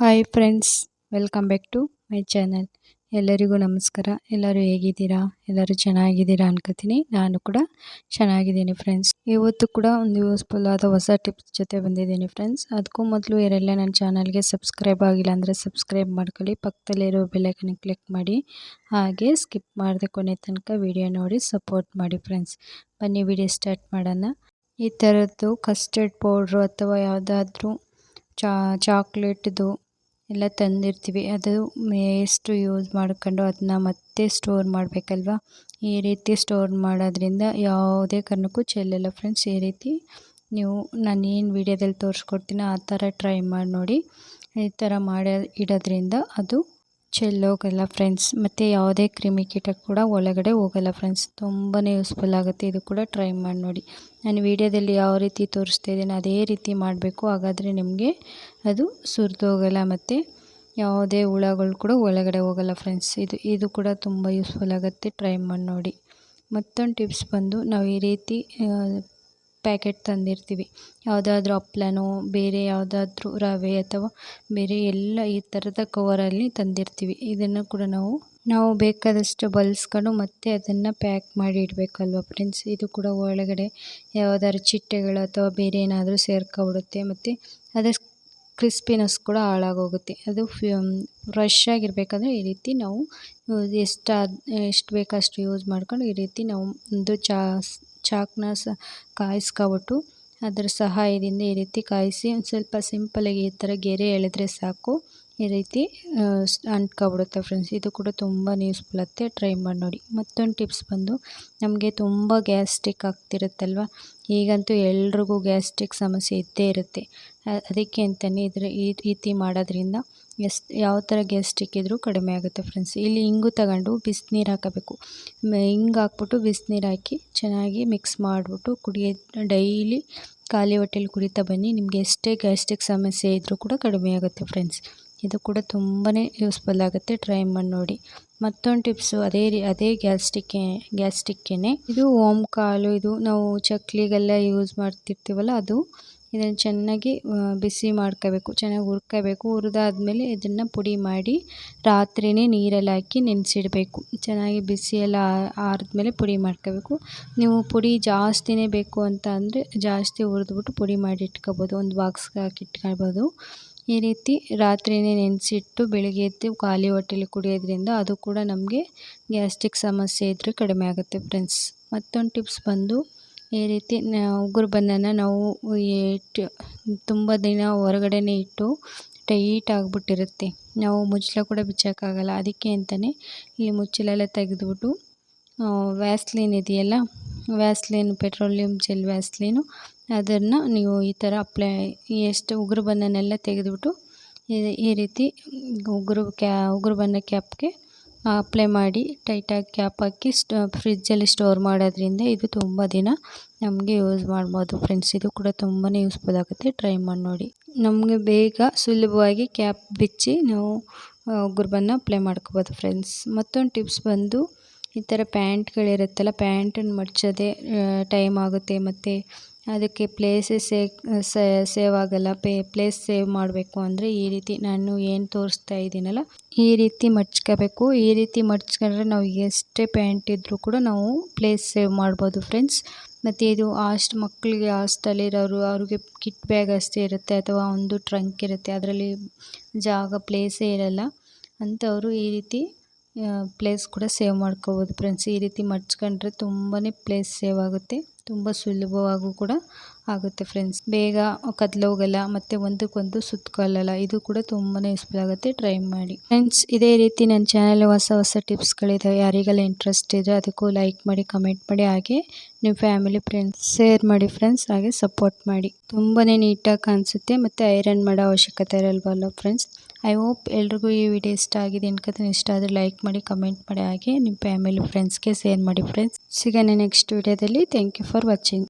Hi friends welcome back to my channel ಎಲ್ಲರಿಗೂ ನಮಸ್ಕಾರ. ಎಲ್ಲರೂ ಹೇಗಿದ್ದೀರಾ? ಎಲ್ಲರೂ ಚೆನ್ನಾಗಿದ್ದೀರಾ ಅನ್ಕೋತೀನಿ. ನಾನು ಕೂಡ ಚೆನ್ನಾಗಿದ್ದೀನಿ ಫ್ರೆಂಡ್ಸ್ ಇವತ್ತು ಕೂಡ ಒಂದು ಯೂಸ್ಫುಲ್ ಆದ ಹೊಸ ಟಿಪ್ಸ್ ಜೊತೆ ಬಂದಿದ್ದೀನಿ ಫ್ರೆಂಡ್ಸ್ ಅದಕ್ಕೂ ಮೊದಲು ಯಾರೆಲ್ಲ ನನ್ನ ಚಾನಲ್ಗೆ ಸಬ್ಸ್ಕ್ರೈಬ್ ಆಗಿಲ್ಲ ಅಂದರೆ ಸಬ್ಸ್ಕ್ರೈಬ್ ಮಾಡ್ಕೊಳ್ಳಿ. ಪಕ್ಕದಲ್ಲಿರೋ ಬೆಲ್ಲೈಕನ್ ಕ್ಲಿಕ್ ಮಾಡಿ. ಹಾಗೆ ಸ್ಕಿಪ್ ಮಾಡಿದೆ ಕೊನೆ ತನಕ ವಿಡಿಯೋ ನೋಡಿ ಸಪೋರ್ಟ್ ಮಾಡಿ ಫ್ರೆಂಡ್ಸ್ ಬನ್ನಿ ವಿಡಿಯೋ ಸ್ಟಾರ್ಟ್ ಮಾಡೋಣ. ಈ ಥರದ್ದು ಕಸ್ಟರ್ಡ್ ಪೌಡ್ರು ಅಥವಾ ಯಾವುದಾದ್ರೂ ಚಾ ಚಾಕ್ಲೇಟ್ದು ಎಲ್ಲ ತಂದಿರ್ತೀವಿ. ಅದು ಎಷ್ಟು ಯೂಸ್ ಮಾಡ್ಕೊಂಡು ಅದನ್ನ ಮತ್ತೆ ಸ್ಟೋರ್ ಮಾಡಬೇಕಲ್ವ? ಈ ರೀತಿ ಸ್ಟೋರ್ ಮಾಡೋದ್ರಿಂದ ಯಾವುದೇ ಕಾರಣಕ್ಕೂ ಚೆಲ್ಲಲ್ಲ ಫ್ರೆಂಡ್ಸ್ ಈ ರೀತಿ ನೀವು, ನಾನು ಏನು ವೀಡಿಯೋದಲ್ಲಿ ತೋರಿಸ್ಕೊಡ್ತೀನೋ ಆ ಥರ ಟ್ರೈ ಮಾಡಿ ನೋಡಿ. ಈ ಥರ ಮಾಡಿ ಇಡೋದ್ರಿಂದ ಅದು ಚೆಲ್ಲೋಗಲ್ಲ ಫ್ರೆಂಡ್ಸ್ ಮತ್ತು ಯಾವುದೇ ಕ್ರಿಮಿಕೀಟ ಕೂಡ ಒಳಗಡೆ ಹೋಗಲ್ಲ ಫ್ರೆಂಡ್ಸ್ ತುಂಬಾ ಯೂಸ್ಫುಲ್ ಆಗುತ್ತೆ. ಇದು ಕೂಡ ಟ್ರೈ ಮಾಡಿ ನೋಡಿ. ನಾನು ವೀಡಿಯೋದಲ್ಲಿ ಯಾವ ರೀತಿ ತೋರಿಸ್ತಾ ಇದ್ದೀನಿ, ಅದೇ ರೀತಿ ಮಾಡಬೇಕು. ಹಾಗಾದರೆ ನಿಮಗೆ ಅದು ಸುರಿದೋಗಲ್ಲ ಮತ್ತು ಯಾವುದೇ ಹುಳಗಳು ಕೂಡ ಒಳಗಡೆ ಹೋಗಲ್ಲ ಫ್ರೆಂಡ್ಸ್ ಇದು ಇದು ಕೂಡ ತುಂಬ ಯೂಸ್ಫುಲ್ ಆಗುತ್ತೆ. ಟ್ರೈ ಮಾಡಿ ನೋಡಿ. ಮತ್ತೊಂದು ಟಿಪ್ಸ್ ಬಂದು ನಾವು ಈ ರೀತಿ ಪ್ಯಾಕೆಟ್ ತಂದಿರ್ತೀವಿ. ಯಾವುದಾದ್ರೂ ಹಪ್ಳನೋ, ಬೇರೆ ಯಾವುದಾದ್ರೂ ರವೆ ಅಥವಾ ಬೇರೆ ಎಲ್ಲ ಈ ಥರದ ಕವರಲ್ಲಿ ತಂದಿರ್ತೀವಿ. ಇದನ್ನು ಕೂಡ ನಾವು ನಾವು ಬೇಕಾದಷ್ಟು ಬಳಸ್ಕೊಂಡು ಮತ್ತೆ ಅದನ್ನು ಪ್ಯಾಕ್ ಮಾಡಿ ಇಡಬೇಕಲ್ವ ಫ್ರೆಂಡ್ಸ್ ಇದು ಕೂಡ ಒಳಗಡೆ ಯಾವುದಾದ್ರು ಚಿಟ್ಟೆಗಳು ಅಥವಾ ಬೇರೆ ಏನಾದರೂ ಸೇರ್ಕೊಬಿಡುತ್ತೆ ಮತ್ತು ಅದರ ಕ್ರಿಸ್ಪಿನೆಸ್ ಕೂಡ ಹಾಳಾಗೋಗುತ್ತೆ. ಅದು ಫ್ರೆಶ್ ಆಗಿರಬೇಕಂದ್ರೆ ಈ ರೀತಿ ನಾವು ಎಷ್ಟು ಎಷ್ಟು ಬೇಕಷ್ಟು ಯೂಸ್ ಮಾಡ್ಕೊಂಡು ಈ ರೀತಿ ನಾವು ಒಂದು ಚಾ ಚಾಕ್ನ ಸ ಕಾಯಿಸ್ಕೊಬಿಟ್ಟು ಅದರ ಸಹಾಯದಿಂದ ಈ ರೀತಿ ಕಾಯಿಸಿ ಒಂದು ಸ್ವಲ್ಪ ಸಿಂಪಲಾಗಿ ಈ ಥರ ಗೆರೆ ಎಳೆದ್ರೆ ಸಾಕು. ಈ ರೀತಿ ಅಂಟ್ಕೊಬಿಡುತ್ತೆ ಫ್ರೆಂಡ್ಸ್. ಇದು ಕೂಡ ತುಂಬ ಯೂಸ್ಫುಲ್ ಆಗುತ್ತೆ. ಟ್ರೈ ಮಾಡಿ ನೋಡಿ. ಮತ್ತೊಂದು ಟಿಪ್ಸ್ ಬಂದು, ನಮಗೆ ತುಂಬ ಗ್ಯಾಸ್ಟ್ರಿಕ್ ಆಗ್ತಿರುತ್ತಲ್ವ? ಈಗಂತೂ ಎಲ್ರಿಗೂ ಗ್ಯಾಸ್ಟ್ರಿಕ್ ಸಮಸ್ಯೆ ಇದ್ದೇ ಇರುತ್ತೆ. ಅದಕ್ಕೆ ಅಂತಲೇ ಇದ್ರ ಈ ರೀತಿ ಮಾಡೋದ್ರಿಂದ ಎಷ್ಟು ಯಾವ ಥರ ಗ್ಯಾಸ್ಟ್ರಿಕ್ ಇದ್ದರೂ ಕಡಿಮೆ ಆಗುತ್ತೆ ಫ್ರೆಂಡ್ಸ್ ಇಲ್ಲಿ ಹಿಂಗು ತಗೊಂಡು ಬಿಸಿನೀರು ಹಾಕಬೇಕು. ಹಿಂಗೆ ಹಾಕ್ಬಿಟ್ಟು ಬಿಸಿನೀರು ಹಾಕಿ ಚೆನ್ನಾಗಿ ಮಿಕ್ಸ್ ಮಾಡಿಬಿಟ್ಟು ಕುಡಿಯೋ ಡೈಲಿ ಖಾಲಿ ಹೊಟ್ಟೆಲಿ ಕುಡಿತಾ ಬನ್ನಿ. ನಿಮಗೆ ಎಷ್ಟೇ ಗ್ಯಾಸ್ಟ್ರಿಕ್ ಸಮಸ್ಯೆ ಇದ್ದರೂ ಕೂಡ ಕಡಿಮೆ ಆಗುತ್ತೆ ಫ್ರೆಂಡ್ಸ್ ಇದು ಕೂಡ ತುಂಬಾ ಯೂಸ್ಫುಲ್ ಆಗುತ್ತೆ. ಟ್ರೈ ಮಾಡಿ ನೋಡಿ. ಮತ್ತೊಂದು ಟಿಪ್ಸು ಅದೇ ರೀ, ಅದೇ ಗ್ಯಾಸ್ಟಿಕ್ಕೆ ಗ್ಯಾಸ್ಟಿಕ್ಕೇ ಇದು ಓಮ್ ಕಾಲು, ಇದು ನಾವು ಚಕ್ಲಿಗೆಲ್ಲ ಯೂಸ್ ಮಾಡ್ತಿರ್ತೀವಲ್ಲ, ಅದು ಇದನ್ನು ಚೆನ್ನಾಗಿ ಬಿಸಿ ಮಾಡ್ಕೋಬೇಕು, ಚೆನ್ನಾಗಿ ಹುರ್ಕೋಬೇಕು. ಹುರಿದಾದ್ಮೇಲೆ ಇದನ್ನು ಪುಡಿ ಮಾಡಿ ರಾತ್ರಿಯೇ ನೀರಲ್ಲಿ ಹಾಕಿ ನೆನೆಸಿಡಬೇಕು. ಚೆನ್ನಾಗಿ ಬಿಸಿ ಎಲ್ಲ ಆರಿದ್ಮೇಲೆ ಪುಡಿ ಮಾಡ್ಕೋಬೇಕು. ನೀವು ಪುಡಿ ಜಾಸ್ತಿನೇ ಬೇಕು ಅಂತ ಅಂದರೆ ಜಾಸ್ತಿ ಹುರಿದ್ಬಿಟ್ಟು ಪುಡಿ ಮಾಡಿ ಇಟ್ಕೋಬೋದು. ಒಂದು ಬಾಕ್ಸ್ಗೆ ಹಾಕಿ ಇಟ್ಕೊಳ್ಬೋದು. ಈ ರೀತಿ ರಾತ್ರಿಯೇ ನೆನೆಸಿಟ್ಟು ಬೆಳಿಗ್ಗೆ ಎದ್ದು ಖಾಲಿ ಹೊಟ್ಟೆಲಿ ಕುಡಿಯೋದ್ರಿಂದ ಅದು ಕೂಡ ನಮಗೆ ಗ್ಯಾಸ್ಟ್ರಿಕ್ ಸಮಸ್ಯೆ ಇದ್ದರೆ ಕಡಿಮೆ ಆಗುತ್ತೆ ಫ್ರೆಂಡ್ಸ್. ಮತ್ತೊಂದು ಟಿಪ್ಸ್ ಬಂದು ಈ ರೀತಿ ಉಗುರು ಬನ್ನನ್ನು ನಾವು ಇಟ್ಟು ತುಂಬ ದಿನ ಹೊರಗಡೆನೇ ಇಟ್ಟು ಟೈಟ್ ಆಗಿಬಿಟ್ಟಿರುತ್ತೆ. ನಾವು ಮುಚ್ಚಳ ಕೂಡ ಬಿಚ್ಚೋಕ್ಕಾಗಲ್ಲ. ಅದಕ್ಕೆ ಅಂತಲೇ ಈ ಮುಚ್ಚಳೆಲ್ಲ ತೆಗೆದುಬಿಟ್ಟು ವ್ಯಾಸ್ಲಿನ್ ಇದೆಯಲ್ಲ, ವ್ಯಾಸ್ಲಿನ್, ಪೆಟ್ರೋಲಿಯಂ ಜೆಲ್ ವ್ಯಾಸ್ಲಿನು ಅದನ್ನು ನೀವು ಈ ಥರ ಅಪ್ಲೈ, ಎಷ್ಟು ಉಗುರು ಬನ್ನನ್ನೆಲ್ಲ ತೆಗೆದುಬಿಟ್ಟು, ಈ ರೀತಿ ಉಗುರು ಕ್ಯಾ, ಉಗುರು ಬನ್ನ ಕ್ಯಾಪ್ಗೆ ಅಪ್ಲೈ ಮಾಡಿ ಟೈಟಾಗಿ ಕ್ಯಾಪ್ ಹಾಕಿ ಸ್ಟ ಫ್ರಿಜ್ಜಲ್ಲಿ ಸ್ಟೋರ್ ಮಾಡೋದ್ರಿಂದ ಇದು ತುಂಬ ದಿನ ನಮಗೆ ಯೂಸ್ ಮಾಡ್ಬೋದು ಫ್ರೆಂಡ್ಸ್ ಇದು ಕೂಡ ತುಂಬಾ ಯೂಸ್ಫುಲ್ ಆಗುತ್ತೆ. ಟ್ರೈ ಮಾಡಿ ನೋಡಿ. ನಮಗೆ ಬೇಗ ಸುಲಭವಾಗಿ ಕ್ಯಾಪ್ ಬಿಚ್ಚಿ ನಾವು ಗುರುಬನ್ನು ಬನ್ನ ಅಪ್ಲೈ ಮಾಡ್ಕೋಬೋದು ಫ್ರೆಂಡ್ಸ್ ಮತ್ತೊಂದು ಟಿಪ್ಸ್ ಬಂದು ಈ ಥರ ಪ್ಯಾಂಟ್ಗಳಿರುತ್ತಲ್ಲ ಪ್ಯಾಂಟನ್ನು ಮಡ್ಚೋದೇ ಟೈಮ್ ಆಗುತ್ತೆ ಮತ್ತು ಅದಕ್ಕೆ ಪ್ಲೇಸಸ್ ಸೇವ್ ಆಗೋಲ್ಲ. ಪೇ ಪ್ಲೇಸ್ ಸೇವ್ ಮಾಡಬೇಕು ಅಂದರೆ ಈ ರೀತಿ ನಾನು ಏನು ತೋರಿಸ್ತಾ ಇದ್ದೀನಲ್ಲ, ಈ ರೀತಿ ಮಡ್ಚ್ಕೋಬೇಕು ಈ ರೀತಿ ಮಡ್ಚ್ಕೊಂಡ್ರೆ ನಾವು ಎಷ್ಟೇ ಪ್ಯಾಂಟ್ ಇದ್ದರೂ ಕೂಡ ನಾವು ಪ್ಲೇಸ್ ಸೇವ್ ಮಾಡ್ಬೋದು ಫ್ರೆಂಡ್ಸ್ ಮತ್ತು ಇದು ಆಸ್ಟ್ ಮಕ್ಕಳಿಗೆ ಹಾಸ್ಟೆಲಿರೋರು ಅವ್ರಿಗೆ ಕಿಟ್ ಬ್ಯಾಗ್ ಅಷ್ಟೇ ಇರುತ್ತೆ ಅಥವಾ ಒಂದು ಟ್ರಂಕ್ ಇರುತ್ತೆ, ಅದರಲ್ಲಿ ಜಾಗ ಪ್ಲೇಸೇ ಇರಲ್ಲ. ಅಂಥವರು ಈ ರೀತಿ ಪ್ಲೇಸ್ ಕೂಡ ಸೇವ್ ಮಾಡ್ಕೋಬೋದು ಫ್ರೆಂಡ್ಸ್ ಈ ರೀತಿ ಮಡ್ಚ್ಕೊಂಡ್ರೆ ತುಂಬಾ ಪ್ಲೇಸ್ ಸೇವ್ ಆಗುತ್ತೆ. ತುಂಬ ಸುಲಭವಾಗೂ ಕೂಡ ಆಗುತ್ತೆ ಫ್ರೆಂಡ್ಸ್ ಬೇಗ ಕತ್ಲೋಗಲ್ಲ ಮತ್ತು ಒಂದಕ್ಕೊಂದು ಸುತ್ತಕೊಳ್ಳಲ್ಲ ಇದು ಕೂಡ ತುಂಬಾ ಯೂಸ್ಫುಲ್ ಆಗುತ್ತೆ. ಟ್ರೈ ಮಾಡಿ. ಫ್ರೆಂಡ್ಸ್ ಇದೇ ರೀತಿ ನನ್ನ ಚಾನಲ್ ಹೊಸ ಹೊಸ ಟಿಪ್ಸ್ಗಳಿದ್ದಾವೆ ಯಾರಿಗೆಲ್ಲ ಇಂಟ್ರೆಸ್ಟ್ ಇದೆ ಅದಕ್ಕೂ ಲೈಕ್ ಮಾಡಿ ಕಮೆಂಟ್ ಮಾಡಿ, ಹಾಗೆ ನಿಮ್ಮ ಫ್ಯಾಮಿಲಿ ಫ್ರೆಂಡ್ಸ್ ಶೇರ್ ಮಾಡಿ ಫ್ರೆಂಡ್ಸ್ ಹಾಗೆ ಸಪೋರ್ಟ್ ಮಾಡಿ. ತುಂಬಾ ನೀಟಾಗಿ ಕಾಣಿಸುತ್ತೆ, ಮತ್ತು ಐರನ್ ಮಾಡೋ ಅವಶ್ಯಕತೆ ಇರಲ್ವಲ್ಲ ಫ್ರೆಂಡ್ಸ್ ಐ ಹೋಪ್ ಎಲ್ರಿಗೂ ಈ ವಿಡಿಯೋ ಇಷ್ಟ ಆಗಿದೆ. ಅನ್ಕೋತೀನಿ ಇಷ್ಟ ಆದರೆ ಲೈಕ್ ಮಾಡಿ ಕಮೆಂಟ್ ಮಾಡಿ. ಹಾಗೆ ನಿಮ್ಮ ಫ್ಯಾಮಿಲಿ ಫ್ರೆಂಡ್ಸ್ಗೆ ಶೇರ್ ಮಾಡಿ ಫ್ರೆಂಡ್ಸ್ ಸಿಗೋಣ ನೆಕ್ಸ್ಟ್ ವಿಡಿಯೋದಲ್ಲಿ ಥ್ಯಾಂಕ್ ಯು ಫಾರ್ ವಾಚಿಂಗ್